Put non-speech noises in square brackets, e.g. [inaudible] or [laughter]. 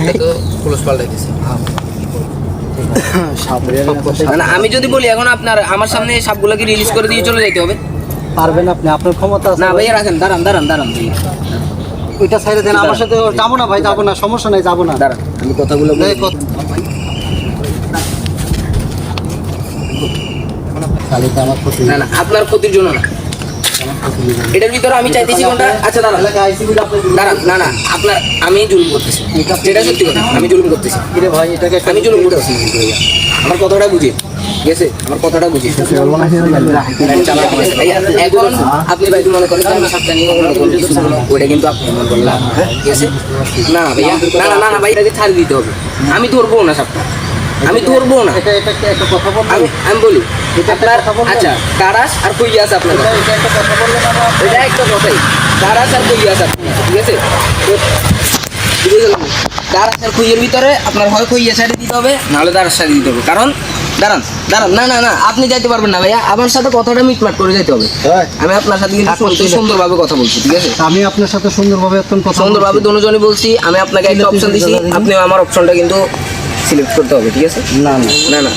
[coughs] আমি যদি বলি এখন আপনার আমার সামনে সাপগুলোকে রিলিজ করে দিয়ে চলে যেতে হবে? পারবেন আপনি আপনার ক্ষমতা না ভাই। ভাইয়া রাখেন দাঁড়ান দাঁড়ান দাঁড়ান ওইটা সাইডে দেন আমার সাথে যাব না ভাই যাব না সমস্যা নাই যাব না। দাঁড়ান আমি কথাগুলো আপনার ক্ষতির জন্য না। এটার ভিতরে আমি চাইতেছি কোনটা? আচ্ছা দাঁড়ান। না না আপনার আমি জুলুম করতেছি। যেটা সত্যি কথা আমি জুলুম করতেছি। কিরে ভাই এটাকে আমি জুলুম করতেছি। আমার কথাটা বুঝি? গেছে? আমার কথাটা বুঝি? এখন আপনি ভাই মনে করেন আমি সাতটা নিয়ে ওইটা কিন্তু আপনি মনে করলেন গেছে? না ভাইয়া না না না ভাই এটাকে ছাড় দিতে হবে। আমি ধরবো না সাপটা আমি ধরবো না। এটা এটা একটা কথা বলবেন আমি আমি বলি আপনার আচ্ছা কারাস আর কইয়া আছে আপনার এটা একটা কথা বললেন আমার এটা একটা কথাই। কারাস আর কইয়া আছে আপনার, ঠিক আছে? দাঁড়াস ভিতরে আপনার হয় কইয়া সাইডে দিতে হবে নাহলে দাঁড়ার সাইডে দিতে হবে। কারণ দাঁড়ান দাঁড়ান না না না আপনি যাইতে পারবেন না ভাইয়া। আমার সাথে কথাটা মিটমাট করে যেতে হবে। আমি আপনার সাথে কিন্তু। সুন্দরভাবে কথা বলছি ঠিক আছে? আমি আপনার সাথে সুন্দরভাবে সুন্দরভাবে বলছি। দুজনই বলছি আমি আপনাকে একটা অপশন দিছি আপনি আমার অপশনটা কিন্তু সিলেক্ট করতে হবে ঠিক আছে? না না। না না।